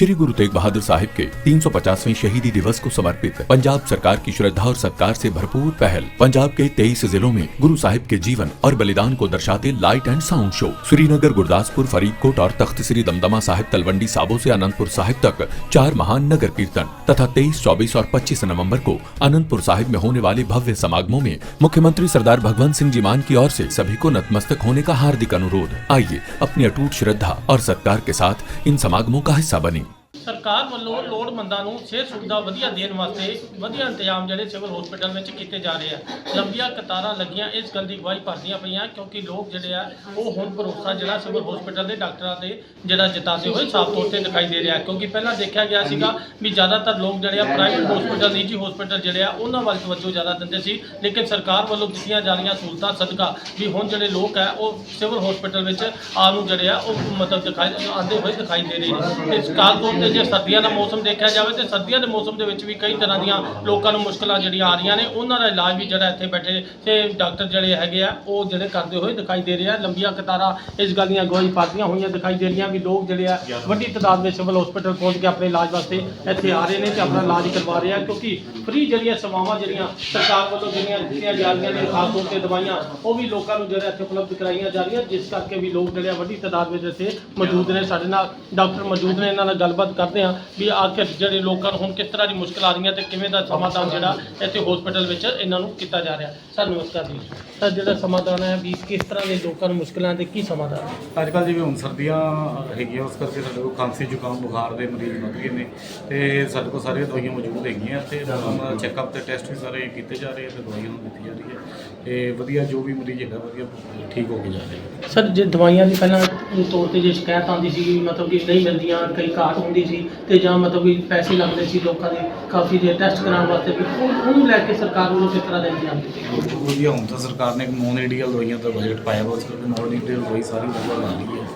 श्री गुरु तेग बहादुर साहिब के 350वें शहीदी दिवस को समर्पित पंजाब सरकार की श्रद्धा और सत्कार से भरपूर पहल पंजाब के 23 जिलों में गुरु साहिब के जीवन और बलिदान को दर्शाते light and sound show Srinagar Gurdaspur Faridkot और तख्त श्री दमदमा साहिब तलवंडी साबो ऐसी अनंतपुर साहिब तक चार महान नगर कीर्तन तथा 23, 24 और पच्चीस नवंबर को अनंतपुर साहिब में होने वाले भव्य समागमों में मुख्यमंत्री सरदार भगवंत सिंह जी मान की ओर ऐसी सभी को नतमस्तक होने का हार्दिक अनुरोध। आइए अपनी अटूट श्रद्धा और सत्कार के साथ इन समागमों का हिस्सा बने। ਸਰਕਾਰ ਵੱਲੋਂ ਲੋੜਵੰਦਾਂ ਨੂੰ ਸਿਹਤ ਸੁਵਿਧਾ ਵਧੀਆ ਦੇਣ ਵਾਸਤੇ ਵਧੀਆ ਇੰਤਜ਼ਾਮ ਜਿਹੜੇ ਸਿਵਲ ਹਸਪੀਟਲ ਵਿੱਚ ਕੀਤੇ ਜਾ ਰਹੇ ਆ। ਲੰਬੀਆਂ ਕਤਾਰਾਂ ਲੱਗੀਆਂ ਇਸ ਗੱਲ ਦੀ ਗਵਾਹੀ ਭਰਦੀਆਂ ਪਈਆਂ ਕਿਉਂਕਿ ਲੋਕ ਜਿਹੜੇ ਆ, ਉਹ ਹੁਣ ਭਰੋਸਾ ਜਿਹੜਾ ਸਿਵਲ ਹਸਪੀਟਲ ਦੇ ਡਾਕਟਰਾਂ ਦੇ ਜਿਹੜਾ ਜਤਾਉਂਦੇ ਹੋਏ ਸਾਫ਼ ਤੌਰ ਤੇ ਦਿਖਾਈ ਦੇ ਰਿਹਾ। ਕਿਉਂਕਿ ਪਹਿਲਾਂ ਦੇਖਿਆ ਗਿਆ ਸੀਗਾ ਵੀ ਜ਼ਿਆਦਾਤਰ ਲੋਕ ਜਿਹੜੇ ਆ ਪ੍ਰਾਈਵੇਟ ਹਸਪੀਟਲ, ਨਿੱਜੀ ਹਸਪੀਟਲ ਜਿਹੜੇ ਆ, ਉਹਨਾਂ ਵੱਲ ਤਵੱਜੋ ਜ਼ਿਆਦਾ ਦਿੰਦੇ ਸੀ। ਲੇਕਿਨ ਸਰਕਾਰ ਵੱਲੋਂ ਦਿੱਤੀਆਂ ਜਾ ਰਹੀਆਂ ਸਹੂਲਤਾਂ ਸਦਕਾ ਵੀ ਹੁਣ ਜਿਹੜੇ ਲੋਕ ਆ, ਉਹ ਸਿਵਲ ਹਸਪੀਟਲ ਵਿੱਚ ਆਮ ਜਿਹੜੇ ਆ, ਉਹ ਮਤਲਬ ਦਿਖਾਈ, ਆਉਂਦੇ ਹੋਏ ਦਿਖਾਈ ਦੇ ਰਹੇ ਨੇ। ਇਸ ਕਾਲ ਤੌਰ ਤੇ ਜੇ ਸਰਦੀਆਂ ਦਾ ਮੌਸਮ ਦੇਖਿਆ ਜਾਵੇ ਤੇ ਸਰਦੀਆਂ ਦੇ ਮੌਸਮ ਦੇ ਵਿੱਚ ਵੀ ਕਈ ਤਰ੍ਹਾਂ ਦੀਆਂ ਲੋਕਾਂ ਨੂੰ ਮੁਸ਼ਕਲਾਂ ਜਿਹੜੀਆਂ ਆ ਰਹੀਆਂ ਨੇ, ਉਹਨਾਂ ਦਾ ਇਲਾਜ ਵੀ ਜਿਹੜਾ ਇੱਥੇ ਬੈਠੇ ਤੇ ਡਾਕਟਰ ਜਿਹੜੇ ਹੈਗੇ ਆ, ਉਹ ਜਿਹੜੇ ਕਰਦੇ ਹੋਏ ਦਿਖਾਈ ਦੇ ਰਹੇ ਆ। ਲੰਬੀਆਂ ਕਤਾਰਾਂ ਇਸ ਗੱਲ ਦੀਆਂ ਗਵਾਹੀ ਪਾਦੀਆਂ ਹੋਈਆਂ ਦਿਖਾਈ ਦੇ ਰਹੀਆਂ ਵੀ ਲੋਕ ਜਿਹੜੇ ਆ, ਵੱਡੀ ਤਾਦਾਦ ਵਿੱਚ ਸਿਵਲ ਹਸਪੀਟਲ ਪਹੁੰਚ ਕੇ ਆਪਣੇ ਇਲਾਜ ਵਾਸਤੇ ਇੱਥੇ ਆ ਰਹੇ ਨੇ ਤੇ ਆਪਣਾ ਇਲਾਜ ਕਰਵਾ ਰਹੇ ਆ, ਕਿਉਂਕਿ ਫ੍ਰੀ ਜਿਹੜੀਆਂ ਸੇਵਾਵਾਂ ਜਿਹੜੀਆਂ ਸਰਕਾਰ ਵੱਲੋਂ ਜਿਹੜੀਆਂ ਦਿੱਤੀਆਂ ਜਾ ਰਹੀਆਂ ਨੇ, ਖਾਸ ਤੌਰ ਤੇ ਦਵਾਈਆਂ, ਉਹ ਵੀ ਲੋਕਾਂ ਨੂੰ ਜਿਹੜਾ ਇੱਥੇ ਉਪਲਬਧ ਕਰਾਈਆਂ ਜਾ ਰਹੀਆਂ, ਜਿਸ ਕਰਕੇ ਵੀ ਲੋਕ ਜਿਹੜੇ ਆ ਵੱਡੀ ਤਾਦਾਦ ਵਿੱਚ ਇੱਥੇ ਮੌਜੂਦ ਨੇ। ਸਾਡੇ ਨਾਲ ਡਾਕਟਰ ਮੌਜੂਦ ਨੇ, ਇਹਨਾਂ ਨਾਲ ਗੱਲਬਾਤ ਕਰਦੇ ਹਾਂ ਵੀ ਆਖਿਰ ਜਿਹੜੇ ਲੋਕਾਂ ਨੂੰ ਹੁਣ ਕਿਸ ਤਰ੍ਹਾਂ ਦੀ ਮੁਸ਼ਕਲ ਆ ਰਹੀਆਂ ਤੇ ਕਿਵੇਂ ਦਾ ਸਮਾਧਾਨ ਜਿਹੜਾ ਇੱਥੇ ਹਸਪੀਟਲ ਵਿੱਚ ਇਹਨਾਂ ਨੂੰ ਕੀਤਾ ਜਾ ਰਿਹਾ। ਸਰ, ਨਮਸਕਾਰ ਜੀ। ਸਰ ਜਿਹੜਾ ਸਮਾਧਾਨ ਹੈ ਵੀ ਕਿਸ ਤਰ੍ਹਾਂ ਦੇ ਲੋਕਾਂ ਨੂੰ ਮੁਸ਼ਕਲਾਂ ਤੇ ਕੀ ਸਮਾਧਾਨ ਹੈ ਅੱਜ ਕੱਲ੍ਹ ਜਿਵੇਂ ਹੁਣ ਸਰਦੀਆਂ ਹੈਗੀਆਂ ਉਸ ਕਰਕੇ ਸਾਡੇ ਕੋਲ ਖਾਂਸੀ ਜ਼ੁਕਾਮ ਬੁਖਾਰ ਦੇ ਮਰੀਜ਼ ਵੱਧ ਗਏ ਨੇ ਤੇ ਸਾਡੇ ਕੋਲ ਸਾਰੀਆਂ ਦਵਾਈਆਂ ਮੌਜੂਦ ਹੈਗੀਆਂ ਤੇ ਉਹਨਾਂ ਦਾ ਚੈੱਕਅਪ ਤੇ ਟੈਸਟ ਵੀ ਸਾਰੇ ਕੀਤੇ ਜਾ ਰਹੇ ਤੇ ਦਵਾਈਆਂ ਨੂੰ ਦਿੱਤੀ ਜਾ ਰਹੀ ਹੈ ਤੇ ਵਧੀਆ ਜੋ ਵੀ ਮਰੀਜ਼ ਹੈਗਾ ਵਧੀਆ ਠੀਕ ਹੋ ਕੇ ਜਾ ਰਿਹਾ ਹੈ ਸਰ ਜੇ ਦਵਾਈਆਂ ਦੀ ਪਹਿਲਾਂ ਤੌਰ ਤੇ ਜੇ ਸ਼ਿਕਾਇਤ ਆਉਂਦੀ ਸੀ ਮਤਲਬ ਕਿ ਨਹੀਂ ਮਿਲਦੀਆਂ ਕਈ ਘਾਟ ਹੁੰਦੀ ਸੀ ਤੇ ਜਾਂ ਮਤਲਬ ਕਿ ਪੈਸੇ ਲੱਗਦੇ ਸੀ ਲੋਕਾਂ ਦੇ ਕਾਫੀ ਦੇ ਟੈਸਟ ਕਰਾਉਣ ਵਾਸਤੇ ਵੀ ਉਹ- ਉਹਨੂੰ ਲੈ ਕੇ ਸਰਕਾਰ ਵੱਲੋਂ ਕਿਸ ਤਰ੍ਹਾਂ ਦਾ ਇੰਤਜ਼ਾਮ ਕੀਤਾ ਬਹੁਤ ਵਧੀਆ ਹੁਣ ਤਾਂ ਸਰਕਾਰ ਨੇ ਇੱਕ ਨੋਨ ਆਈਡੀਅਲ ਦਵਾਈਆਂ ਦਾ ਬਜਟ ਪਾਇਆ ਵਾ, ਉਸ ਕਰਕੇ ਨੋਨ ਆਈਡੀਅਲ ਦਵਾਈ ਸਾਰੀ ਵਧੀਆ ਲਾ ਲਈ ਹੈ।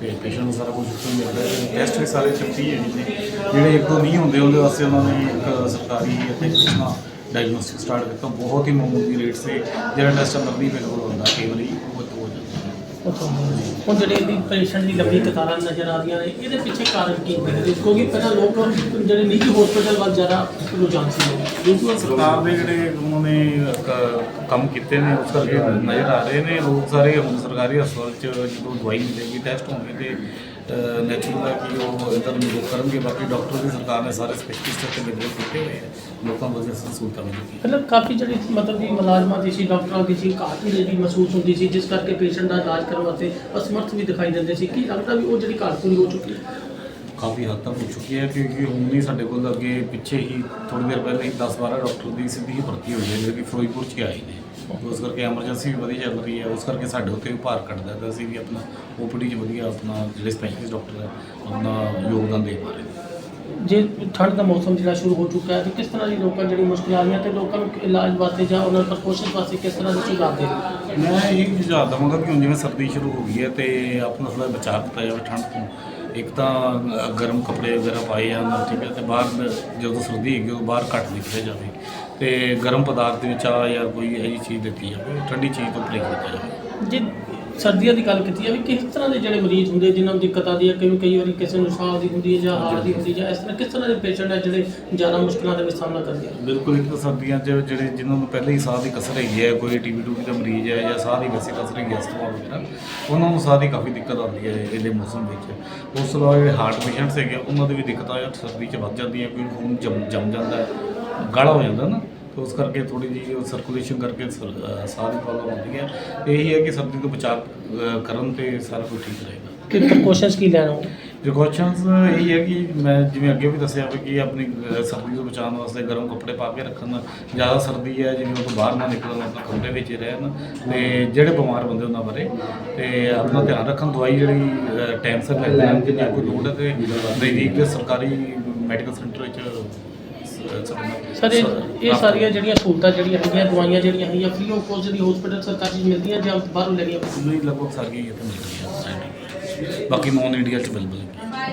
ਤੇ ਪੇਸ਼ੈਂਟ ਨੂੰ ਸਾਰਾ ਕੁਝ ਉੱਥੋਂ ਮਿਲਦਾ ਹੈ ਟੈਸਟ ਵੀ ਸਾਰੇ ਚੱਲਦੀ ਹੈ ਨੇ ਜਿਹੜੇ ਇੱਕ ਦੋ ਨਹੀਂ ਹੁੰਦੇ, ਉਹਦੇ ਵਾਸਤੇ ਉਹਨਾਂ ਨੇ ਇੱਕ ਸਰਕਾਰੀ ਅਤੇ ਕਿਸਨਾ ਡਾਇਗਨੋਸਟਿਕ ਸਟਾਰਟ ਕੀਤਾ। ਬਹੁਤ ਹੀ ਮਾਮੂਲੀ ਰੇਟ ਸੇ ਜਿਹੜਾ ਟੈਸਟ ਅੰਦਰ ਨਹੀਂ ਬਿਲਕੁਲ ਹੁੰਦਾ, ਕਈ ਵਾਰੀ ਉਹ ਤੋਂ ਹੋ ਜਾਂਦਾ। ਹੈ। ਉੱਥੋਂ ਹੁਣ ਜਿਹੜੇ ਇਹਦੀ ਪੇਸ਼ੈਂਟ ਦੀ ਲੰਬੀ ਕਤਾਰਾਂ ਨਜ਼ਰ ਆ ਰਹੀਆਂ ਨੇ, ਇਹਦੇ ਪਿੱਛੇ ਕਾਰਨ ਕੀ ਹੈ ਕਿਉਂਕਿ ਪਹਿਲਾਂ ਲੋਕ ਜਿਹੜੇ ਨਿੱਜੀ ਹਸਪੀਟਲ ਵੱਲ ਜ਼ਿਆਦਾ ਰੁਝਾਨ ਸੀ। ਲੋਕਾਂ ਬਿਲਕੁਲ ਸਰਕਾਰ ਦੇ ਜਿਹੜੇ ਉਹਨਾਂ ਨੇ ਕ- ਕੰਮ ਕੀਤੇ ਨੇ, ਉਸ ਕਰਕੇ ਨਜ਼ਰ ਆ ਰਹੇ ਨੇ। ਲੋਕ ਸਾਰੇ ਹੁਣ ਸਰਕਾਰੀ ਹਸਪਤਾਲ 'ਚ ਜਦੋਂ ਦਵਾਈ ਮਿਲੇਗੀ ਟੈਸਟ ਹੋਣਗੇ ਤੇ ਨੈਚੁਰਲ ਹੈ ਕਿ ਉਹ ਇਧਰ ਨੂੰ ਕਰਨਗੇ। ਬਾਕੀ ਡਾਕਟਰ ਵੀ ਸਰਕਾਰ ਨੇ ਸਾਰੇ ਸਪੈਸ਼ਲਿਸਟ ਤੇ ਬਿਲਕੁਲ ਕੀਤੇ ਹੋਏ ਆ। ਲੋਕਾਂ ਨੂੰ ਵਧੀਆ ਸਹੂਲਤਾਂ ਮਿਲਣਗੀਆਂ ਪਹਿਲਾਂ ਕਾਫੀ ਜਿਹੜੀ ਮਤਲਬ ਕਿ ਮੁਲਾਜ਼ਮਾਂ ਦੀ ਸੀ ਡਾਕਟਰਾਂ ਦੀ ਸੀ ਘਾਟ ਜਿਹੜੀ ਮਹਿਸੂਸ ਹੁੰਦੀ ਸੀ, ਜਿਸ ਕਰਕੇ ਪੇਸ਼ੈਂਟ ਦਾ ਇਲਾਜ ਕਰਨ ਵਾਸਤੇ ਅਸਮਰਥ ਵੀ ਦਿਖਾਈ ਦਿੰਦੇ ਸੀ। ਕੀ ਲੱਗਦਾ ਵੀ ਉਹ ਜਿਹੜੀ ਘਾਟ ਪੂਰੀ ਹੋ ਚੁੱਕੀ ਹੈ? ਕਾਫੀ ਹੱਦ ਤੱਕ ਹੋ ਚੁੱਕੀ ਹੈ ਕਿਉਂਕਿ ਹੁਣ ਨਹੀਂ ਸਾਡੇ ਕੋਲ ਅੱਗੇ ਪਿੱਛੇ ਹੀ ਥੋੜੀ ਦੇਰ ਪਹਿਲਾਂ ਹੀ 10 12 ਡਾਕਟਰ ਦੀ ਸਿੱਧੀ ਹੀ ਭਰਤੀ ਹੋਈ ਹੈ ਜਿਹੜੇ ਕਿ ਫਿਰੋਜ਼ਪੁਰ 'ਚ ਹੀ ਆਏ ਨੇ। ਉਸ ਕਰਕੇ ਐਮਰਜੈਂਸੀ ਵੀ ਵਧੀਆ ਚੱਲ ਰਹੀ ਹੈ ਉਸ ਕਰਕੇ ਸਾਡੇ ਉੱਤੇ ਵੀ ਭਾਰ ਘਟਦਾ ਹੈ ਤਾਂ ਅਸੀਂ ਵੀ ਆਪਣਾ ਓਪੀਡੀ 'ਚ ਵਧੀਆ ਆਪਣਾ ਜਿਹੜੇ ਸਪੈਸ਼ਲਿਸਟ ਡਾਕਟਰ ਹੈ ਆਪਣਾ ਯੋਗਦਾਨ ਦੇ ਪਾ ਰਹੇ ਨੇ ਜੇ ਠੰਡ ਦਾ ਮੌਸਮ ਜਿਹੜਾ ਸ਼ੁਰੂ ਹੋ ਚੁੱਕਾ ਹੈ ਤੇ ਕਿਸ ਤਰ੍ਹਾਂ ਦੀ ਲੋਕਾਂ ਜਿਹੜੀ ਮੁਸ਼ਕਲ ਆ ਰਹੀਆਂ ਤੇ ਲੋਕਾਂ ਨੂੰ ਇਲਾਜ ਵਾਸਤੇ ਜਾਂ ਉਹਨਾਂ ਨੂੰ ਪ੍ਰਕੋਸ਼ਨ ਵਾਸਤੇ ਕਿਸ ਤਰ੍ਹਾਂ ਦੇ ਸੁਝਾਅ ਦੇ ਮੈਂ ਇਹ ਸੁਝਾਅ ਦਵਾਂਗਾ ਕਿ ਹੁਣ ਜਿਵੇਂ ਸਰਦੀ ਸ਼ੁਰੂ ਹੋ ਗਈ ਹੈ ਤੇ ਆਪਣਾ ਥੋੜਾ ਬਚਾਅ ਕੀਤਾ ਜਾਵੇ ਠੰਡ ਤੋਂ ਇੱਕ ਤਾਂ ਗਰਮ ਕੱਪੜੇ ਵਗੈਰਾ ਪਾਏ ਜਾਂ ਠੀਕ ਹੈ, ਤੇ ਬਾਹਰ ਜਦੋਂ ਸਰਦੀ ਹੈਗੀ ਉਹ ਬਾਹਰ ਘੱਟ ਨਿਕਲਿਆ ਜਾਵੇ। ਤੇ ਗਰਮ ਪਦਾਰਥ ਦੇ ਵਿੱਚ ਆ ਜਾਂ ਕੋਈ ਇਹੋ ਜਿਹੀ ਚੀਜ਼ ਦਿੱਤੀ ਜਾਵੇ, ਠੰਡੀ ਚੀਜ਼ ਤੋਂ ਪਰਹੇਜ਼ ਕੀਤਾ ਜਾਵੇ। ਜੇ ਸਰਦੀਆਂ ਦੀ ਗੱਲ ਕੀਤੀ ਜਾਵੇ ਕਿਸ ਤਰ੍ਹਾਂ ਦੇ ਜਿਹੜੇ ਮਰੀਜ਼ ਹੁੰਦੇ, ਜਿਨ੍ਹਾਂ ਨੂੰ ਦਿੱਕਤ ਆਉਂਦੀ ਹੈ, ਕਈ ਕਈ ਵਾਰੀ ਕਿਸੇ ਨੂੰ ਸਾਹ ਦੀ ਹੁੰਦੀ ਹੈ ਜਾਂ ਹਾਰਟ ਦੀ ਹੁੰਦੀ ਹੈ, ਜਾਂ ਇਸ ਤਰ੍ਹਾਂ ਕਿਸ ਤਰ੍ਹਾਂ ਦੇ ਪੇਸ਼ੈਂਟ ਹੈ ਜਿਹੜੇ ਜ਼ਿਆਦਾ ਮੁਸ਼ਕਲਾਂ ਦਾ ਵੀ ਸਾਹਮਣਾ ਕਰਦੇ ਆ ਬਿਲਕੁਲ, ਇੱਕ ਤਾਂ ਸਰਦੀਆਂ 'ਚ ਜਿਹੜੇ ਜਿਨ੍ਹਾਂ ਨੂੰ ਪਹਿਲਾਂ ਹੀ ਸਾਹ ਦੀ ਕਸਰ ਹੈਗੀ ਹੈ, ਕੋਈ ਟੀਬੀ ਟੂਬੀ ਦਾ ਮਰੀਜ਼ ਹੈ ਜਾਂ ਸਾਹ ਦੀ ਵੈਸੇ ਕਸਰ ਹੈਗੀ ਹੈ ਅਸਥਮਾ ਵਗੈਰਾ ਉਹਨਾਂ ਨੂੰ ਸਾਹ ਦੀ ਕਾਫੀ ਦਿੱਕਤ ਆਉਂਦੀ ਹੈ ਇਹਦੇ ਮੌਸਮ ਵਿੱਚ। ਉਸ ਤੋਂ ਇਲਾਵਾ ਜਿਹੜੇ ਹਾਰਟ ਪੇਸ਼ੈਂਟਸ ਹੈਗੇ ਉਹਨਾਂ ਦੀ ਵੀ ਦਿੱਕਤ ਆ ਸਰਦੀ 'ਚ ਵੱਧ ਜਾਂਦੀਆਂ ਕੋਈ ਖੂਨ ਜੰਮ ਜੰਮ ਜਾਂਦਾ ਹੈ, ਗਾੜਾ ਹੋ ਜਾਂਦਾ ਨਾ। ਤੇ ਉਸ ਕਰਕੇ ਥੋੜੀ ਉਹ ਸਰਕੂਲੇਸ਼ਨ ਕਰਕੇ ਸਾਹ ਦੀ ਪ੍ਰੋਬਲਮ ਆਉਂਦੀ ਹੈ। ਇਹੀ ਹੈ ਕਿ ਸਰਦੀ ਤੋਂ ਬਚਾਅ ਕਰਨ ਤੇ ਸਾਰਾ ਕੁਝ ਠੀਕ ਰਹੇਗਾ। ਕਿ ਪ੍ਰੀਕਾਸ਼ਨਸ ਕੀ ਲੈਣਾ ਪ੍ਰੀਕਾਸ਼ਨਸ ਇਹ ਹੈ ਕਿ ਮੈਂ ਜਿਵੇਂ ਅੱਗੇ ਵੀ ਦੱਸਿਆ ਵੀ ਕਿ ਆਪਣੀ ਸਰਦੀ ਤੋਂ ਬਚਾਉਣ ਵਾਸਤੇ ਗਰਮ ਕੱਪੜੇ ਪਾ ਕੇ ਰੱਖਣ। ਜ਼ਿਆਦਾ ਸਰਦੀ ਹੈ ਜਿਵੇਂ ਉਹ ਤੋਂ ਬਾਹਰ ਨਾ ਨਿਕਲਣ ਆਪਣਾ ਕਮਰੇ ਵਿੱਚ ਹੀ ਰਹਿਣ। ਤੇ ਜਿਹੜੇ ਬਿਮਾਰ ਬੰਦੇ ਉਹਨਾਂ ਬਾਰੇ ਤੇ ਆਪਣਾ ਧਿਆਨ ਰੱਖਣ। ਦਵਾਈ ਜਿਹੜੀ ਟਾਈਮ ਸਿਰ ਲੈ ਲੈਣ ਜੇ ਕੋਈ ਲੋੜ ਹੈ ਤੇ ਨਜ਼ਦੀਕ ਦੇ ਸਰਕਾਰੀ ਮੈਡੀਕਲ ਸੈਂਟਰ ਵਿੱਚ ਸਰ ਇਹ ਇਹ ਸ- ਸਾਰੀਆਂ ਜਿਹੜੀਆਂ ਸਹੂਲਤਾਂ ਜਿਹੜੀਆਂ ਹੈਗੀਆਂ ਦਵਾਈਆਂ ਜਿਹੜੀਆਂ ਹੈਗੀਆਂ ਫ੍ਰੀ ਆਫ ਕੋਸਟ ਜਿਹੜੀ ਹਸਪੀਟਲ ਸਰਕਾਰੀ 'ਚ ਮਿਲਦੀਆਂ ਜਾਂ ਬਾਹਰੋਂ ਲੈਣੀਆਂ ਪੈਂਦੀਆਂ? ਨਹੀਂ ਲਗਭਗ ਸਾਰੀਆਂ ਹੀ ਇੱਥੇ ਮਿਲ ਰਹੀਆਂ ਬਾਕੀ ਨੌਨ ਇੰਡੀਆ ਚ ਬਿਲਕੁਲ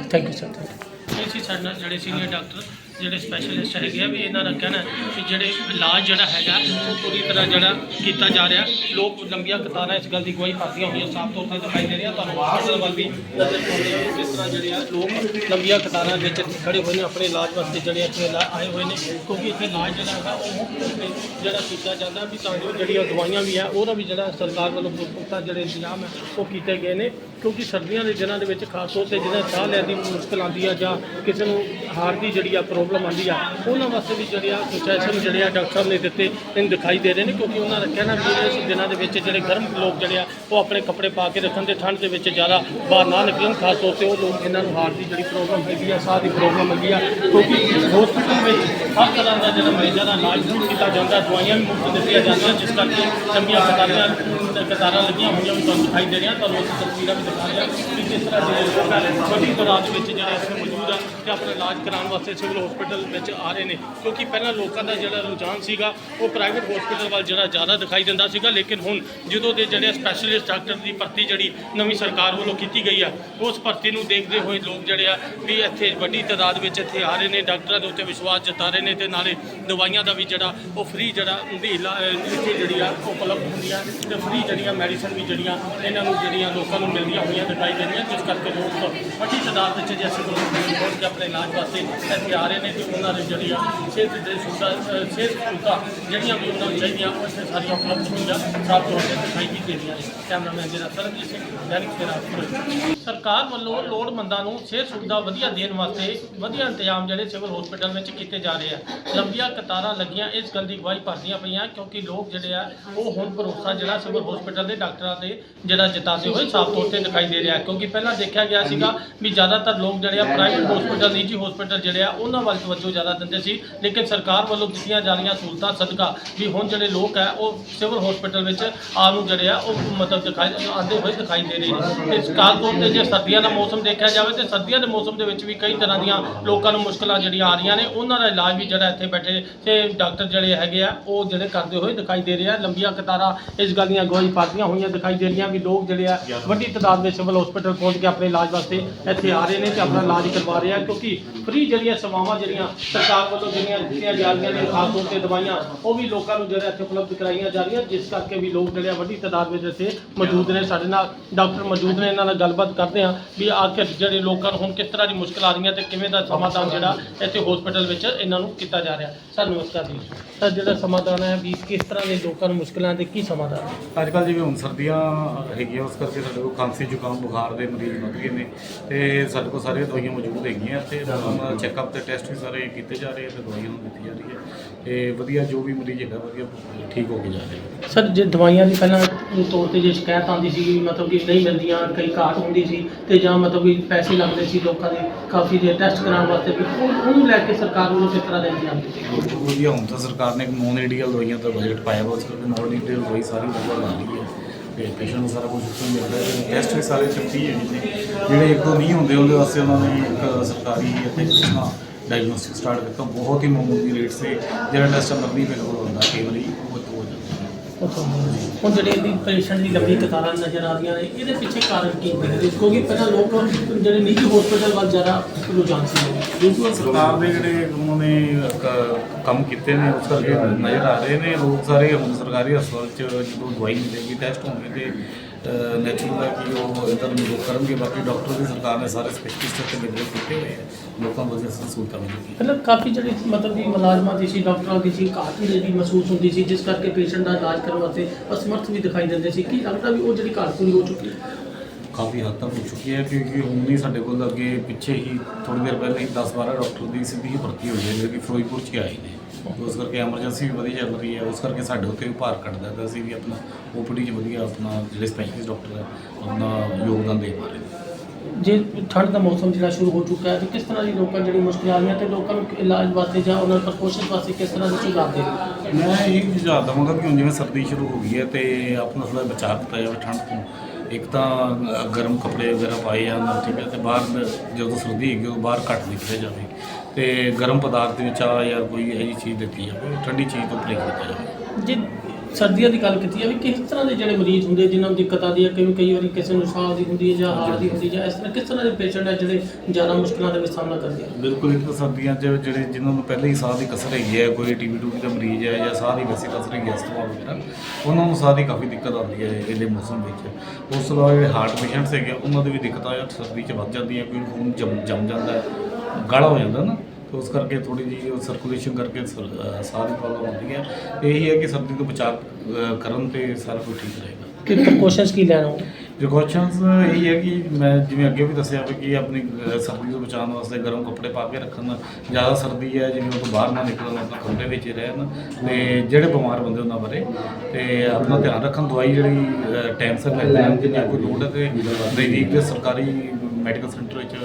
ਥੈਂਕ ਯੂ ਸਰ ਇਹ ਸੀ ਸਾਡੇ ਨਾਲ ਜਿਹੜੇ ਸੀਨੀਅਰ ਡਾਕਟਰ ਜਿਹੜੇ ਸਪੈਸ਼ਲਿਸਟ ਹੈਗੇ ਆ ਵੀ ਇਹਨਾਂ ਦਾ ਕਹਿਣਾ ਕਿ ਜਿਹੜੇ ਇਲਾਜ ਜਿਹੜਾ ਹੈਗਾ, ਉਹ ਪੂਰੀ ਤਰ੍ਹਾਂ ਜਿਹੜਾ ਕੀਤਾ ਜਾ ਰਿਹਾ। ਲੋਕ ਲੰਬੀਆਂ ਕਤਾਰਾਂ ਇਸ ਗੱਲ ਦੀ ਗਵਾਹੀ ਭਰਦੀਆਂ ਹੋਈਆਂ, ਸਾਫ਼ ਤੌਰ ਤੇ ਦਿਖਾਈ ਦੇ ਰਹੀਆਂ ਤੁਹਾਨੂੰ ਬਾਹਰ ਵੱਲ ਵੀ ਨਜ਼ਰ ਪਾਉਂਦੇ ਹੋ ਕਿਸ ਤਰ੍ਹਾਂ ਜਿਹੜੇ ਆ, ਲੋਕ ਲੰਬੀਆਂ ਕਤਾਰਾਂ ਵਿੱਚ ਖੜੇ ਹੋਏ ਨੇ, ਆਪਣੇ ਇਲਾਜ ਵਾਸਤੇ ਜਿਹੜੇ ਇੱਥੇ ਇਲਾ- ਆਏ ਹੋਏ ਨੇ। ਕਿਉਂਕਿ ਇੱਥੇ ਇਲਾਜ ਜਿਹੜਾ ਹੈਗਾ, ਉਹ ਮੁਫਤ ਜਿਹੜਾ ਕੀਤਾ ਜਾਂਦਾ ਵੀ ਤਾਂ ਜੋ ਜਿਹੜੀਆਂ ਦਵਾਈਆਂ ਵੀ ਆ, ਉਹਦਾ ਵੀ ਜਿਹੜਾ ਸਰਕਾਰ ਵੱਲੋਂ ਪੁਖਤਾ ਜਿਹੜੇ ਇੰਤਜ਼ਾਮ ਹੈ ਉਹ ਕੀਤੇ ਗਏ ਨੇ। ਕਿਉਂਕਿ ਸਰਦੀਆਂ ਦੇ ਦਿਨਾਂ ਦੇ ਵਿੱਚ, ਖਾਸ ਤੌਰ ਤੇ ਜਿਹਨਾਂ ਸਾਹ ਲੈਣ ਦੀ ਮੁਸ਼ਕਲ ਆਉਂਦੀ ਆ ਜਾਂ ਕਿਸੇ ਨੂੰ ਹਾਰ ਦੀ ਜਿਹੜੀ ਆ ਪ੍ਰੋਬਲਮ ਪ੍ਰੋਬਲਮ ਆਉਂਦੀ ਆ। ਉਹਨਾਂ ਵਾਸਤੇ ਵੀ ਜਿਹੜੇ ਆ ਸੁਚੈਸ਼ਨ ਜਿਹੜੇ ਆ ਡਾਕਟਰ ਸਾਹਿਬ ਨੇ ਦਿੱਤੇ, ਇਹਨੂੰ ਦਿਖਾਈ ਦੇ ਰਹੇ ਨੇ, ਕਿਉਂਕਿ ਉਹਨਾਂ ਦਾ ਕਹਿਣਾ ਵੀ ਇਸ ਦਿਨਾਂ ਦੇ ਵਿੱਚ ਜਿਹੜੇ ਗਰਮ ਲੋਕ ਜਿਹੜੇ ਆ, ਉਹ ਆਪਣੇ ਕੱਪੜੇ ਪਾ ਕੇ ਰੱਖਣ ਤੇ ਠੰਡ ਦੇ ਵਿੱਚ ਜ਼ਿਆਦਾ ਬਾਹਰ ਨਾ ਨਿਕਲਣ, ਖਾਸ ਤੌਰ ਤੇ ਉਹ ਲੋਕ ਇਹਨਾਂ ਨੂੰ ਹਾਰਟ ਦੀ ਜਿਹੜੀ ਪ੍ਰੋਬਲਮ ਹੈਗੀ ਆ, ਸਾਹ ਦੀ ਪ੍ਰੋਬਲਮ ਹੈਗੀ ਆ, ਕਿਉਂਕਿ ਹਸਪੀਟਲ ਵਿੱਚ ਹਰ ਤਰ੍ਹਾਂ ਦਾ ਜਿਹੜਾ ਮਰੀਜ਼ਾਂ ਦਾ ਇਲਾਜ ਜ਼ਰੂਰ ਕੀਤਾ ਜਾਂਦਾ, ਦਵਾਈਆਂ ਵੀ ਮੁਫਤ ਦਿੱਤੀਆਂ ਜਾਂਦੀਆਂ, ਜਿਸ ਕਰਕੇ ਲੰਬੀਆਂ ਕਤਾਰਾਂ ਕਤਾਰਾਂ ਲੱਗੀਆਂ ਹੋਈਆਂ ਵੀ ਤੁਹਾਨੂੰ ਦਿਖਾਈ ਦੇ ਰਹੀਆਂ, ਤੁਹਾਨੂੰ ਅਸੀਂ ਤਸਵੀਰਾਂ ਵੀ ਦਿਖਾ ਰਿਹਾ ਕਿ ਕਿਸ ਤਰ੍ਹਾਂ ਜਿਹੜੇ ਲੋਕ ਆ ਵੱਡੀ ਤਾਦਾਦ ਵਿੱਚ ਜਿਹੜੇ ਇੱਥੇ ਮੌਜੂਦ ਆ ਤੇ ਆਪਣਾ ਇਲਾਜ ਕਰਾਉਣ ਵਾਸਤੇ ਸਿਵਲ ਹਸਪੀਟਲ ਵਿੱਚ ਆ ਰਹੇ ਨੇ, ਕਿਉਂਕਿ ਪਹਿਲਾਂ ਲੋਕਾਂ ਦਾ ਜਿਹੜਾ ਰੁਝਾਨ ਸੀਗਾ, ਉਹ ਪ੍ਰਾਈਵੇਟ ਹਸਪੀਟਲ ਵੱਲ ਜਿਹੜਾ ਜ਼ਿਆਦਾ ਦਿਖਾਈ ਦਿੰਦਾ ਸੀਗਾ, ਲੇਕਿਨ ਹੁਣ ਜਦੋਂ ਦੇ ਜਿਹੜੇ ਸਪੈਸ਼ਲਿਸਟ ਡਾਕਟਰ ਦੀ ਭਰਤੀ ਜਿਹੜੀ ਨਵੀਂ ਸਰਕਾਰ ਵੱਲੋਂ ਕੀਤੀ ਗਈ ਆ, ਉਸ ਭਰਤੀ ਨੂੰ ਦੇਖਦੇ ਹੋਏ ਲੋਕ ਜਿਹੜੇ ਆ ਵੀ ਇੱਥੇ ਵੱਡੀ ਤਾਦਾਦ ਵਿੱਚ ਇੱਥੇ ਆ ਰਹੇ ਨੇ ਡਾਕਟਰਾਂ ਦੇ ਉੱਤੇ ਵਿਸ਼ਵਾਸ ਜਤਾ ਰਹੇ ਨੇ ਤੇ ਨਾਲੇ ਦਵਾਈਆਂ ਦਾ ਵੀ ਜਿਹੜਾ, ਉਹ ਫ੍ਰੀ ਜਿਹੜਾ ਉਹਦੀ ਇਲਾ- ਇੱਥੇ ਜਿਹੜੀ ਆ ਉਹ ਉਪਲਬਧ ਹੁੰਦੀਆਂ ਤੇ ਫ੍ਰੀ ਜਿਹੜੀਆਂ ਮੈਡੀਸਨ ਵੀ ਜਿਹੜੀਆਂ ਇਹਨਾਂ ਨੂੰ ਜਿਹੜੀਆਂ ਲੋਕਾਂ ਨੂੰ ਮਿਲਦੀਆਂ ਹੋਈਆਂ ਦਿਖਾਈ ਦੇ ਰਹੀਆਂ, ਜਿਸ ਕਰਕੇ ਲੋਕ ਵੱਡੀ ਤਾਦਾਦ ਵਿੱਚ ਜੇ ਅਸੀਂ ਲੋਕ ਆਪਣੇ ਇਲਾਜ ਵਾਸਤੇ ਇੱਥੇ ਆ ਰਹੇ ਨੇ ਤੇ ਉਹਨਾਂ ਦੇ ਜਿਹੜੀ ਆ ਸਿਹਤ ਦੇ ਸੁਵਿਧਾ ਸਿਹਤ ਸਹੂਲਤਾਂ ਜਿਹੜੀਆਂ ਵੀ ਉਹਨਾਂ ਨੂੰ ਚਾਹੀਦੀਆਂ ਉਹ ਇੱਥੇ ਸਾਰੀਆਂ ਉਪਲਬਧ ਹੋਈਆਂ ਸਾਫ਼ ਤੌਰ ਤੇ ਦਿਖਾਈ ਵੀ ਦੇ ਨੇ ਕੈਮਰਾਮੈਨ ਜਿਹੜਾ ਸਰਬਜੀਤ ਸਿੰਘ ਦੈਨਿਕ ਸਵੇਰਾ ਸਰਕਾਰ ਵੱਲੋਂ ਲੋੜਵੰਦਾਂ ਨੂੰ ਸਿਹਤ ਸੁਵਿਧਾ ਵਧੀਆ ਦੇਣ ਵਾਸਤੇ ਵਧੀਆ ਇੰਤਜ਼ਾਮ ਜਿਹੜੇ ਸਿਵਲ ਹਸਪੀਟਲ ਵਿੱਚ ਕੀਤੇ ਜਾ ਰਹੇ ਆ। ਲੰਬੀਆਂ ਕਤਾਰਾਂ ਲੱਗੀਆਂ ਇਸ ਗੱਲ ਦੀ ਗਵਾਹੀ ਭਰਦੀਆਂ ਪਈਆਂ, ਕਿਉਂਕਿ ਲੋਕ ਜਿਹੜੇ ਆ, ਉਹ ਹੁਣ ਭਰੋਸਾ ਜਿਹੜਾ ਸਿਵਲ ਹਸਪੀਟਲ ਦੇ ਡਾਕਟਰਾਂ ਦੇ ਜਿਹੜਾ ਜਤਾਉਂਦੇ ਹੋਏ, ਸਾਫ਼ ਤੌਰ ਤੇ ਦਿਖਾਈ ਦੇ ਰਿਹਾ ਕਿਉਂਕਿ ਪਹਿਲਾਂ ਦੇਖਿਆ ਗਿਆ ਸੀਗਾ ਵੀ ਜ਼ਿਆਦਾਤਰ ਲੋਕ ਜਿਹੜੇ ਆ, ਪ੍ਰਾਈਵੇਟ ਹਸਪੀਟਲ ਨਿੱਜੀ ਹਸਪੀਟਲ ਜਿਹੜੇ ਆ, ਉਹਨਾਂ ਵੱਲ ਤਵੱਜੋ ਜ਼ਿਆਦਾ ਦਿੰਦੇ ਸੀ, ਲੇਕਿਨ ਸਰਕਾਰ ਵੱਲੋਂ ਦਿੱਤੀਆਂ ਜਾ ਰਹੀਆਂ ਸਹੂਲਤਾਂ ਸਦਕਾ ਵੀ ਹੁਣ ਜਿਹੜੇ ਲੋਕ ਹੈ, ਉਹ ਸਿਵਲ ਹਸਪੀਟਲ ਵਿੱਚ ਆਮ ਨੂੰ ਜਿਹੜੇ ਆ, ਉਹ ਮਤਲਬ ਦਿਖਾਈ, ਆਉਂਦੇ ਹੋਏ ਦਿਖਾਈ ਦੇ ਰਹੇ ਨੇ। ਇਸ ਕਾਲ ਤੌਰ ਤੇ ਜੇ ਸਰਦੀਆਂ ਦਾ ਮੌਸਮ ਦੇਖਿਆ ਜਾਵੇ ਤੇ ਸਰਦੀਆਂ ਦੇ ਮੌਸਮ ਦੇ ਵਿੱਚ ਵੀ ਕਈ ਤਰ੍ਹਾਂ ਦੀਆਂ ਲੋਕਾਂ ਨੂੰ ਮੁਸ਼ਕਲਾਂ ਜਿਹੜੀਆਂ ਆ ਰਹੀਆਂ ਨੇ, ਉਹਨਾਂ ਦਾ ਇਲਾਜ ਵੀ ਜਿਹੜਾ ਇੱਥੇ ਬੈਠੇ ਤੇ ਡਾਕਟਰ ਜਿਹੜੇ ਹੈਗੇ ਆ, ਉਹ ਜਿਹੜੇ ਕਰਦੇ ਹੋਏ ਦਿਖਾਈ ਦੇ ਰਹੇ ਆ। ਲੰਬੀਆਂ ਕਤਾਰਾਂ ਇਸ ਗੱਲ ਦੀਆਂ ਗਵਾਹੀ ਪਾਦੀਆਂ ਹੋਈਆਂ ਦਿਖਾਈ ਦੇ ਰਹੀਆਂ ਵੀ ਲੋਕ ਜਿਹੜੇ ਆ, ਵੱਡੀ ਤਾਦਾਦ ਵਿੱਚ ਸਿਵਲ ਹਸਪੀਟਲ ਪਹੁੰਚ ਕੇ ਆਪਣੇ ਇਲਾਜ ਵਾਸਤੇ ਇੱਥੇ ਆ ਰਹੇ ਨੇ ਤੇ ਆਪਣਾ ਇਲਾਜ ਕਰਵਾ ਰਹੇ ਆ, ਕਿਉਂਕਿ ਫ੍ਰੀ ਜਿਹੜੀਆਂ ਸੇਵਾਵਾਂ ਜਿਹੜੀਆਂ ਸਰਕਾਰ ਵੱਲੋਂ ਜਿਹੜੀਆਂ ਦਿੱਤੀਆਂ ਜਾ ਰਹੀਆਂ ਨੇ, ਖਾਸ ਤੌਰ ਤੇ ਦਵਾਈਆਂ, ਉਹ ਵੀ ਲੋਕਾਂ ਨੂੰ ਜਿਹੜਾ ਇੱਥੇ ਉਪਲਬਧ ਕਰਾਈਆਂ ਜਾ ਰਹੀਆਂ, ਜਿਸ ਕਰਕੇ ਵੀ ਲੋਕ ਜਿਹੜੇ ਵੱਡੀ ਤਾਦਾਦ ਵਿੱਚ ਇੱਥੇ ਮੌਜੂਦ ਨੇ। ਸਾਡੇ ਨਾਲ ਡਾਕਟਰ ਮੌਜੂਦ ਨੇ, ਇਹਨਾਂ ਨਾਲ ਗੱਲਬਾਤ ਕਰਦੇ ਆ ਵੀ ਆਖਿਰ ਜਿਹੜੇ ਲੋਕਾਂ ਨੂੰ ਹੁਣ ਕਿਸ ਤਰ੍ਹਾਂ ਦੀ ਮੁਸ਼ਕਲ ਆ ਰਹੀਆਂ ਤੇ ਕਿਵੇਂ ਦਾ ਸਮਾਧਾਨ ਜਿਹੜਾ ਇੱਥੇ ਹਸਪੀਟਲ ਵਿੱਚ ਇਹਨਾਂ ਨੂੰ ਕੀਤਾ ਜਾ ਰਿਹਾ। ਸਰ, ਨਮਸਕਾਰ ਜੀ। ਸਰ, ਜਿਹੜਾ ਸਮਾਧਾਨ ਹੈ, ਵੀ ਕਿਸ ਤਰ੍ਹਾਂ ਦੇ ਲੋਕਾਂ ਨੂੰ ਮੁਸ਼ਕਲਾਂ ਦੇ ਕੀ ਸਮਾਧਾਨ ਅੱਜ ਕੱਲ੍ਹ ਜਿਵੇਂ ਹੁਣ ਸਰਦੀਆਂ ਹੈਗੀਆਂ, ਉਸ ਕਰਕੇ ਸਾਡੇ ਕੋਲ ਖਾਂਸੀ ਜ਼ੁਕਾਮ, ਬੁਖਾਰ ਦੇ ਮਰੀਜ਼ ਵੱਧ ਗਏ ਨੇ ਤੇ ਸਾਡੇ ਕੋਲ ਸਾਰੀਆਂ ਦਵਾਈਆਂ ਮੌਜੂਦ ਹੈਗੀਆਂ ਤੇ ਉਹਨਾਂ ਚੈੱਕਅਪ ਤੇ ਟੈਸਟ ਵੀ ਸਾਰੇ ਕੀਤੇ ਜਾ ਰਹੇ ਆ ਤੇ ਦਵਾਈਆਂ ਨੂੰ ਦਿੱਤੀ ਜਾ ਰਹੀ ਹੈ। ਤੇ ਵਧੀਆ ਜੋ ਵੀ ਮਰੀਜ਼ ਹੈਗਾ ਵਧੀਆ ਠੀਕ ਹੋ ਕੇ ਜਾ ਰਿਹਾ ਸਰ ਜੇ ਦਵਾਈਆਂ ਦੀ ਪਹਿਲਾਂ ਤੌਰ ਤੇ ਜੇ ਸ਼ਿਕਾਇਤ ਆਉਂਦੀ ਸੀ ਮਤਲਬ ਕਿ ਨਹੀਂ ਮਿਲਦੀਆਂ ਕਈ ਘਾਟ ਹੁੰਦੀ ਸੀ ਤੇ ਜਾਂ ਮਤਲਬ ਕਿ ਪੈਸੇ ਲੱਗਦੇ ਸੀ ਲੋਕਾਂ ਦੇ ਕਾਫੀ ਦੇ ਟੈਸਟ ਕਰਾਉਣ ਵਾਸਤੇ ਵੀ ਉਹ- ਉਹਨੂੰ ਲੈ ਕੇ ਸਰਕਾਰ ਵੱਲੋਂ ਕਿਸ ਤਰ੍ਹਾਂ ਦੇ ਇੰਤਜ਼ਾਮ ਕੀਤੇ? ਬਹੁਤ ਵਧੀਆ ਹੁਣ ਤਾਂ ਸਰਕਾਰ ਨੇ ਇੱਕ ਨੋਨ ਏਡੀਅਲ ਦਵਾਈਆਂ ਦਾ ਬਜਟ ਪਾਇਆ ਵਾ ਉਸ ਕਰਕੇ ਨੋਨ ਏਡੀਅਲ ਦਵਾਈ ਸਾਰੀ ਵਧੀਆ ਲਾ ਰਹੀ ਹੈ। ਤੇ ਪੇਸ਼ੈਂਟ ਨੂੰ ਸਾਰਾ ਕੁਝ ਉੱਥੋਂ ਮਿਲ ਰਿਹਾ ਹੈ ਟੈਸਟ ਵੀ ਸਾਰੇ ਚੱਲਦੀ ਹੈਗੇ ਨੇ। ਜਿਹੜੇ ਇੱਕ ਦੋ ਨਹੀਂ ਹੁੰਦੇ ਉਹਦੇ ਵਾਸਤੇ ਉਹਨਾਂ ਨੇ ਇੱਕ ਸਰਕਾਰੀ ਅਤੇ ਕਿਸਨਾ ਡਾਇਗਨੋਸਟਿਕ ਸਟਾਰਟ ਕੀਤਾ ਬਹੁਤ ਹੀ ਮਾਮੂਲੀ ਰੇਟ ਸੇ ਜਿਹੜਾ ਟੈਸਟ ਨਹੀਂ ਬਿਲਕੁਲ ਹੁੰਦਾ ਕਈ ਵਾਰੀ ਉਹ ਤੋਂ ਹੋ ਜਾਂਦਾ। ਹੁਣ ਜਿਹੜੇ ਇਹਦੀ ਪੇਸ਼ੈਂਟ ਦੀ ਲੰਬੀ ਕਤਾਰਾਂ ਨਜ਼ਰ ਆ ਰਹੀਆਂ ਨੇ ਇਹਦੇ ਪਿੱਛੇ ਕਾਰਨ ਕੀ ਹੈ ਕਿਉਂਕਿ ਪਹਿਲਾਂ ਲੋਕ ਜਿਹੜੇ ਨਿੱਜੀ ਹਸਪੀਟਲ ਵੱਲ ਜ਼ਿਆਦਾ ਰੁਝਾਨ ਸੀ। ਬਿਲਕੁਲ ਸਰਕਾਰ ਦੇ ਜਿਹੜੇ ਉਹਨਾਂ ਨੇ ਕੰਮ ਕੀਤੇ ਨੇ ਉਸ ਕਰਕੇ ਨਜ਼ਰ ਆ ਰਹੇ ਨੇ। ਲੋਕ ਸਾਰੇ ਹੁਣ ਸਰਕਾਰੀ ਹਸਪਤਾਲ 'ਚ ਜਦੋਂ ਦਵਾਈ ਮਿਲੇਗੀ ਟੈਸਟ ਹੋਣਗੇ ਤੇ ਨੈਚੁਰਲ ਹੈ ਕਿ ਉਹ ਇਧਰ ਨੂੰ ਕਰਨਗੇ ਬਾਕੀ ਡਾਕਟਰ ਵੀ ਸਰਕਾਰ ਨੇ ਸਾਰੇ ਸਪੈਸ਼ਲਿਸਟ ਤੇ ਮਿਲੇ ਕੀਤੇ ਹੋਏ ਆ। ਲੋਕਾਂ ਨੂੰ ਵਧੀਆ ਸਹੂਲਤਾਂ ਮਿਲੇਗੀ ਪਹਿਲਾਂ ਕਾਫੀ ਜਿਹੜੀ ਮਤਲਬ ਕਿ ਮੁਲਾਜ਼ਮਾਂ ਦੀ ਸੀ ਡਾਕਟਰਾਂ ਦੀ ਸੀ ਘਾਟ ਜਿਹੜੀ ਮਹਿਸੂਸ ਹੁੰਦੀ ਸੀ ਜਿਸ ਕਰਕੇ ਪੇਸ਼ੈਂਟ ਦਾ ਇਲਾਜ ਕਰਨ ਵਾਸਤੇ ਅਸਮਰਥ ਵੀ ਦਿਖਾਈ ਦਿੰਦੇ ਸੀ। ਕੀ ਲੱਗਦਾ ਵੀ ਉਹ ਜਿਹੜੀ ਘਾਟ ਪੂਰੀ ਹੋ ਚੁੱਕੀ ਹੈ? ਕਾਫੀ ਹੱਦ ਤੱਕ ਹੋ ਚੁੱਕੀ ਹੈ ਕਿਉਂਕਿ ਹੁਣ ਨਹੀਂ ਸਾਡੇ ਕੋਲ ਅੱਗੇ ਪਿੱਛੇ ਹੀ ਥੋੜੀ ਦੇਰ ਪਹਿਲਾਂ ਹੀ 10 12 ਡਾਕਟਰ ਦੀ ਸਿੱਧੀ ਹੀ ਭਰਤੀ ਹੋਈ ਹੈ ਜਿਹੜੇ ਕਿ ਫਿਰੋਜ਼ਪੁਰ 'ਚ ਹੀ ਆਏ ਨੇ। ਉਸ ਕਰਕੇ ਐਮਰਜੈਂਸੀ ਵੀ ਵਧੀਆ ਚੱਲ ਰਹੀ ਹੈ ਉਸ ਕਰਕੇ ਸਾਡੇ ਉੱਤੇ ਵੀ ਭਾਰ ਕੱਢਦਾ ਤਾਂ ਅਸੀਂ ਵੀ ਆਪਣਾ ਓਪੀਡੀ 'ਚ ਵਧੀਆ ਆਪਣਾ ਜਿਹੜੇ ਸਪੈਸ਼ਲਿਸਟ ਡਾਕਟਰ ਹੈ ਆਪਣਾ ਯੋਗਦਾਨ ਦੇ ਪਾ ਰਹੇ ਨੇ ਜੇ ਠੰਡ ਦਾ ਮੌਸਮ ਜਿਹੜਾ ਸ਼ੁਰੂ ਹੋ ਚੁੱਕਾ ਹੈ ਤੇ ਕਿਸ ਤਰ੍ਹਾਂ ਦੀ ਲੋਕਾਂ ਜਿਹੜੀ ਮੁਸ਼ਕਲਾਂ ਆ ਰਹੀਆਂ ਤੇ ਲੋਕਾਂ ਨੂੰ ਇਲਾਜ ਵਾਸਤੇ ਜਾਂ ਉਹਨਾਂ ਨੂੰ ਪ੍ਰਕੋਸ਼ਨ ਵਾਸਤੇ ਕਿਸ ਤਰ੍ਹਾਂ ਦੇ ਸੁਝਾਅ ਦੇ ਮੈਂ ਇਹ ਸੁਝਾਅ ਦਵਾਂਗਾ ਕਿ ਹੁਣ ਜਿਵੇਂ ਸਰਦੀ ਸ਼ੁਰੂ ਹੋ ਗਈ ਹੈ ਤੇ ਆਪਣਾ ਥੋੜਾ ਬਚਾਅ ਕੀਤਾ ਜਾਵੇ ਠੰਡ ਤੋਂ ਇੱਕ ਤਾਂ ਗਰਮ ਕੱਪੜੇ ਵਗੈਰਾ ਪਾਏ ਜਾਂ ਠੀਕ ਹੈ ਤੇ ਬਾਹਰ ਜਦੋਂ ਸਰਦੀ ਹੈਗੀ ਉਦੋਂ ਬਾਹਰ ਘੱਟ ਨਿਕਲਿਆ ਜਾਵੇ। ਤੇ ਗਰਮ ਪਦਾਰਥ ਵਿੱਚ ਆ ਜਾਂ ਕੋਈ ਇਹੋ ਜਿਹੀ ਚੀਜ਼ ਦਿੱਤੀ ਜਾਵੇ, ਠੰਡੀ ਚੀਜ਼ ਤੋਂ ਪਰਹੇਜ਼ ਕੀਤਾ ਜਾਵੇ। ਜੇ ਸਰਦੀਆਂ ਦੀ ਗੱਲ ਕੀਤੀ ਹੈ ਵੀ ਕਿਸ ਤਰ੍ਹਾਂ ਦੇ ਜਿਹੜੇ ਮਰੀਜ਼ ਹੁੰਦੇ ਜਿਨ੍ਹਾਂ ਨੂੰ ਦਿੱਕਤ ਆਉਂਦੀ ਹੈ, ਕਈ ਕਈ ਵਾਰੀ ਕਿਸੇ ਨੂੰ ਸਾਹ ਦੀ ਹੁੰਦੀ ਹੈ ਜਾਂ ਹਾਰਟ ਦੀ ਹੁੰਦੀ ਹੈ ਜਾਂ ਇਸ ਤਰ੍ਹਾਂ ਕਿਸ ਤਰ੍ਹਾਂ ਦੇ ਪੇਸ਼ੈਂਟ ਹੈ ਜਿਹੜੇ ਜ਼ਿਆਦਾ ਮੁਸ਼ਕਲਾਂ ਦਾ ਵੀ ਸਾਹਮਣਾ ਕਰਦੇ ਆ? ਬਿਲਕੁਲ, ਇੱਕ ਤਾਂ ਸਰਦੀਆਂ 'ਚ ਜਿਹੜੇ ਜਿਨ੍ਹਾਂ ਨੂੰ ਪਹਿਲਾਂ ਹੀ ਸਾਹ ਦੀ ਕਸਰ ਹੈਗੀ ਹੈ, ਕੋਈ ਟੀਵੀ ਟੂਬੀ ਦਾ ਮਰੀਜ਼ ਹੈ ਜਾਂ ਸਾਹ ਦੀ ਵੈਸੇ ਕਸਰ ਹੈਗੀ ਹੈ ਅਸਥਮਾ ਵਗੈਰਾ ਉਹਨਾਂ ਨੂੰ ਸਾਹ ਦੀ ਕਾਫੀ ਦਿੱਕਤ ਆਉਂਦੀ ਹੈ ਇਹਦੇ ਮੌਸਮ ਵਿੱਚ। ਉਸ ਤੋਂ ਇਲਾਵਾ ਜਿਹੜੇ ਹਾਰਟ ਪੇਸ਼ੈਂਟਸ ਹੈਗੇ ਉਹਨਾਂ ਦੀ ਵੀ ਦਿੱਕਤਾਂ ਆ ਸਰਦੀ 'ਚ ਵੱਧ ਜਾਂਦੀਆਂ, ਕੋਈ ਖੂਨ ਜੰਮ ਜੰਮ ਜਾਂਦਾ ਹੈ ਗਾੜਾ ਹੋ ਜਾਂਦਾ ਨਾ। ਉਸ ਕਰਕੇ ਥੋੜੀ ਉਹ ਸਰਕੂਲੇਸ਼ਨ ਕਰਕੇ ਸਾਹ ਦੀ ਪ੍ਰੋਬਲਮ ਆਉਂਦੀ ਹੈ। ਇਹੀ ਹੈ ਕਿ ਸਰਦੀ ਤੋਂ ਬਚਾਅ ਕਰਨ ਤੇ ਸਾਰਾ ਕੁਝ ਠੀਕ ਰਹੇਗਾ। ਕਿ ਪ੍ਰੀਕਾਸ਼ਨਸ ਕੀ ਲੈਣਾ ਪ੍ਰੀਕਾਸ਼ਨਸ ਇਹ ਹੈ ਕਿ ਮੈਂ ਜਿਵੇਂ ਅੱਗੇ ਵੀ ਦੱਸਿਆ ਵੀ ਕਿ ਆਪਣੀ ਸਰਦੀ ਤੋਂ ਬਚਾਉਣ ਵਾਸਤੇ ਗਰਮ ਕੱਪੜੇ ਪਾ ਕੇ ਰੱਖਣ। ਜ਼ਿਆਦਾ ਸਰਦੀ ਹੈ ਜਿਵੇਂ ਉਹ ਤੋਂ ਬਾਹਰ ਨਾ ਨਿਕਲਣ ਆਪਣਾ ਕਮਰੇ ਵਿੱਚ ਹੀ ਰਹਿਣ। ਤੇ ਜਿਹੜੇ ਬਿਮਾਰ ਬੰਦੇ ਉਹਨਾਂ ਬਾਰੇ ਤੇ ਆਪਣਾ ਧਿਆਨ ਰੱਖਣ। ਦਵਾਈ ਜਿਹੜੀ ਟਾਈਮ ਸਿਰ ਲੈ ਲੈਣ ਜੇ ਜਾਂ ਕੋਈ ਲੋੜ ਹੈ ਤੇ ਨਜ਼ਦੀਕ ਦੇ ਸਰਕਾਰੀ ਮੈਡੀਕਲ ਸੈਂਟਰ ਵਿੱਚ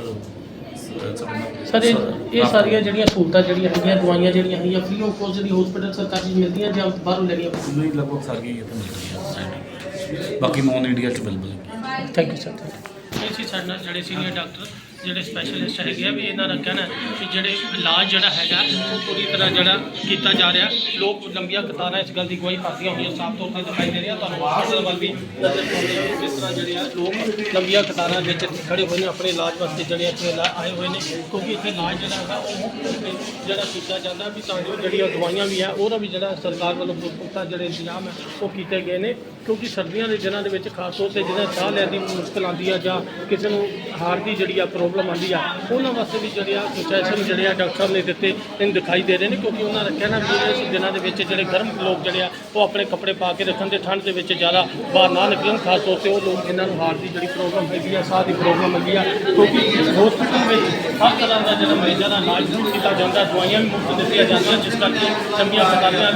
ਸਰ। ਇਹ ਸਾਰੀਆਂ ਜਿਹੜੀਆਂ ਸਹੂਲਤਾਂ ਜਿਹੜੀਆਂ ਹੈਗੀਆਂ ਦਵਾਈਆਂ ਜਿਹੜੀਆਂ ਹੈਗੀਆਂ ਫ੍ਰੀ ਆਫ ਕੋਸਟ ਦੀ ਹਸਪੀਟਲ ਸਰਕਾਰੀ 'ਚ ਮਿਲਦੀਆਂ ਜਾਂ ਬਾਹਰੋਂ ਲੈਣੀਆਂ ਪੈਂਦੀਆਂ? ਨਹੀਂ ਲਗਭਗ ਸਾਰੀ ਇੱਥੇ ਮਿਲ ਰਹੀ ਹੈ ਬਾਕੀ ਨੌਨ ਇੰਡੀਆ ਚ ਅਵੇਲੇਬਲ ਹੈ। ਥੈਂਕ ਯੂ ਸਰ ਇਹ ਸੀ ਸਾਡੇ ਨਾਲ ਜਿਹੜੇ ਸੀਨੀਅਰ ਡਾਕਟਰ ਜਿਹੜੇ ਸਪੈਸ਼ਲਿਸਟ ਹੈਗੇ ਆ ਵੀ ਇਹਨਾਂ ਦਾ ਕਹਿਣਾ ਕਿ ਜਿਹੜੇ ਇਲਾਜ ਜਿਹੜਾ ਹੈਗਾ, ਉਹ ਪੂਰੀ ਤਰ੍ਹਾਂ ਜਿਹੜਾ ਕੀਤਾ ਜਾ ਰਿਹਾ। ਲੋਕ ਲੰਬੀਆਂ ਕਤਾਰਾਂ ਇਸ ਗੱਲ ਦੀ ਗਵਾਹੀ ਭਰਦੀਆਂ ਹੋਈਆਂ, ਸਾਫ਼ ਤੌਰ ਤੇ ਦਿਖਾਈ ਦੇ ਰਹੀਆਂ ਤੁਹਾਨੂੰ ਬਾਹਰ ਵੱਲ ਵੀ ਨਜ਼ਰ ਪਾਉਂਦੇ ਹੋ ਕਿਸ ਤਰ੍ਹਾਂ ਜਿਹੜੇ ਆ, ਲੋਕ ਲੰਬੀਆਂ ਕਤਾਰਾਂ ਵਿੱਚ ਖੜੇ ਹੋਏ ਨੇ, ਆਪਣੇ ਇਲਾਜ ਵਾਸਤੇ ਜਿਹੜੇ ਇੱਥੇ ਇਲਾ- ਆਏ ਹੋਏ ਨੇ। ਕਿਉਂਕਿ ਇੱਥੇ ਇਲਾਜ ਜਿਹੜਾ ਹੈਗਾ, ਉਹ ਮੁਫਤ ਜਿਹੜਾ ਕੀਤਾ ਜਾਂਦਾ ਵੀ ਤਾਂ ਜੋ ਜਿਹੜੀਆਂ ਦਵਾਈਆਂ ਵੀ ਆ, ਉਹਦਾ ਵੀ ਜਿਹੜਾ ਸਰਕਾਰ ਵੱਲੋਂ ਪੁਖਤਾ ਜਿਹੜੇ ਇੰਤਜ਼ਾਮ ਹੈ ਉਹ ਕੀਤੇ ਗਏ ਨੇ। ਕਿਉਂਕਿ ਸਰਦੀਆਂ ਦੇ ਦਿਨਾਂ ਦੇ ਵਿੱਚ, ਖਾਸ ਤੌਰ ਤੇ ਜਿਹਨਾਂ ਸਾਹ ਲੈਣ ਦੀ ਮੁਸ਼ਕਲ ਆਉਂਦੀ ਆ ਜਾਂ ਕਿਸੇ ਨੂੰ ਹਾਰ ਦੀ ਜਿਹੜੀ ਆ ਪ੍ਰੋਬਲਮ ਪ੍ਰੋਬਲਮ ਆਉਂਦੀ ਆ। ਉਹਨਾਂ ਵਾਸਤੇ ਵੀ ਜਿਹੜੇ ਆ ਸੁਜੈਸ਼ਨ ਜਿਹੜੇ ਆ ਡਾਕਟਰ ਸਾਹਿਬ ਨੇ ਦਿੱਤੇ, ਇਹਨੂੰ ਦਿਖਾਈ ਦੇ ਰਹੇ ਨੇ ਕਿਉਂਕਿ ਉਹਨਾਂ ਦਾ ਕਹਿਣਾ ਵੀ ਹੈ ਇਸ ਦਿਨਾਂ ਦੇ ਵਿੱਚ ਜਿਹੜੇ ਗਰਮ ਲੋਕ ਜਿਹੜੇ ਆ, ਉਹ ਆਪਣੇ ਕੱਪੜੇ ਪਾ ਕੇ ਰੱਖਣ ਤੇ ਠੰਡ ਦੇ ਵਿੱਚ ਜ਼ਿਆਦਾ ਬਾਹਰ ਨਾ ਨਿਕਲਣ, ਖਾਸ ਤੌਰ ਤੇ ਉਹ ਲੋਕ ਜਿਨ੍ਹਾਂ ਨੂੰ ਹਾਰਟ ਦੀ ਜਿਹੜੀ ਪ੍ਰੋਬਲਮ ਹੈਗੀ ਆ, ਸਾਹ ਦੀ ਪ੍ਰੋਬਲਮ ਹੈਗੀ ਆ, ਕਿਉਂਕਿ ਹਸਪੀਟਲ ਵਿੱਚ ਹਰ ਤਰ੍ਹਾਂ ਦਾ ਜਿਹੜਾ ਮਰੀਜ਼ਾਂ ਦਾ ਇਲਾਜ ਮੁਫਤ ਕੀਤਾ ਜਾਂਦਾ, ਦਵਾਈਆਂ ਵੀ ਮੁਫਤ ਦਿੱਤੀਆਂ ਜਾਂਦੀਆਂ, ਜਿਸ ਕਰਕੇ ਲੰਬੀਆਂ ਕਤਾਰਾਂ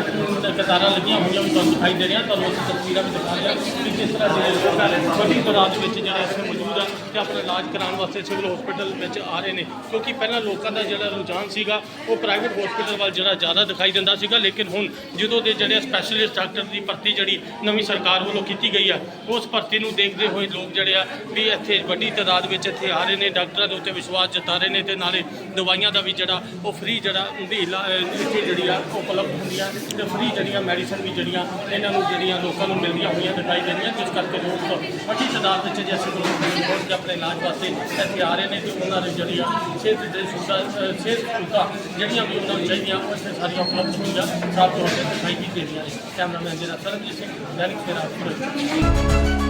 ਕਤਾਰਾਂ ਲੱਗੀਆਂ ਹੋਈਆਂ ਵੀ ਤੁਹਾਨੂੰ ਦਿਖਾਈ ਦੇ ਰਹੀਆਂ, ਤੁਹਾਨੂੰ ਅਸੀਂ ਤਸਵੀਰਾਂ ਵੀ ਦਿਖਾ ਰਹੇ ਹਾਂ ਕਿ ਕਿਸ ਤਰ੍ਹਾਂ ਜਿਹੜੇ ਲੋਕ ਨੇ ਵੱਡੀ ਤਾਦਾਦ ਵਿੱਚ ਜਿਹੜੇ ਇੱਥੇ ਮੌਜੂਦ ਆ ਤੇ ਆਪਣਾ ਇਲਾਜ ਕਰਾਉਣ ਵਾਸਤੇ ਸਿਵਲ ਹਸਪੀਟਲ ਵਿੱਚ ਆ ਰਹੇ ਨੇ, ਕਿਉਂਕਿ ਪਹਿਲਾਂ ਲੋਕਾਂ ਦਾ ਜਿਹੜਾ ਰੁਝਾਨ ਸੀਗਾ, ਉਹ ਪ੍ਰਾਈਵੇਟ ਹਸਪੀਟਲ ਵੱਲ ਜਿਹੜਾ ਜ਼ਿਆਦਾ ਦਿਖਾਈ ਦਿੰਦਾ ਸੀਗਾ, ਲੇਕਿਨ ਹੁਣ ਜਦੋਂ ਦੇ ਜਿਹੜੇ ਸਪੈਸ਼ਲਿਸਟ ਡਾਕਟਰ ਦੀ ਭਰਤੀ ਜਿਹੜੀ ਨਵੀਂ ਸਰਕਾਰ ਵੱਲੋਂ ਕੀਤੀ ਗਈ ਆ, ਉਸ ਭਰਤੀ ਨੂੰ ਦੇਖਦੇ ਹੋਏ ਲੋਕ ਜਿਹੜੇ ਆ ਵੀ ਇੱਥੇ ਵੱਡੀ ਤਾਦਾਦ ਵਿੱਚ ਇੱਥੇ ਆ ਰਹੇ ਨੇ ਡਾਕਟਰਾਂ ਦੇ ਉੱਤੇ ਵਿਸ਼ਵਾਸ ਜਤਾ ਰਹੇ ਨੇ ਤੇ ਨਾਲੇ ਦਵਾਈਆਂ ਦਾ ਵੀ ਜਿਹੜਾ, ਉਹ ਫ੍ਰੀ ਜਿਹੜਾ ਉਹਦੀ ਇਲਾ- ਇੱਥੇ ਜਿਹੜੀ ਆ ਉਹ ਉਪਲਬਧ ਹੁੰਦੀਆਂ, ਤੇ ਫ੍ਰੀ ਜਿਹੜੀਆਂ ਮੈਡੀਸਨ ਵੀ ਜਿਹੜੀਆਂ ਇਹਨਾਂ ਨੂੰ ਜਿਹੜੀਆਂ ਲੋਕਾਂ ਨੂੰ ਮਿਲਦੀਆਂ ਹੋਈਆਂ ਦਿਖਾਈ ਦੇ ਰਹੀਆਂ, ਜਿਸ ਕਰਕੇ ਲੋਕ ਵੱਡੀ ਤਾਦਾਦ ਵਿੱਚ ਜੇ ਅਸੀਂ ਆਪਣੇ ਇਲਾਜ ਵਾਸਤੇ ਇੱਥੇ ਆ ਰਹੇ ਨੇ ਤੇ ਉਹਨਾਂ ਦੀ ਜਿਹੜੀ ਸਿਹਤ ਦੇ ਸੁਵਿਧਾ ਸਿਹਤ ਸੁਵਿਧਾ ਜਿਹੜੀਆਂ ਵੀ ਉਹਨਾਂ ਨੂੰ ਚਾਹੀਦੀਆਂ ਉਹ ਇੱਥੇ ਸਾਰੀਆਂ ਉਪਲਬਧ ਹੋਈਆਂ ਸਾਫ਼ ਤੌਰ ਤੇ ਦਿਖਾਈ ਵੀ ਨੇ। ਕੈਮਰਾਮੈਨ ਜਿਹੜਾ ਸਰਬਜੀਤ ਸਿੰਘ, ਦੈਨਿਕ ਸਵੇਰਾ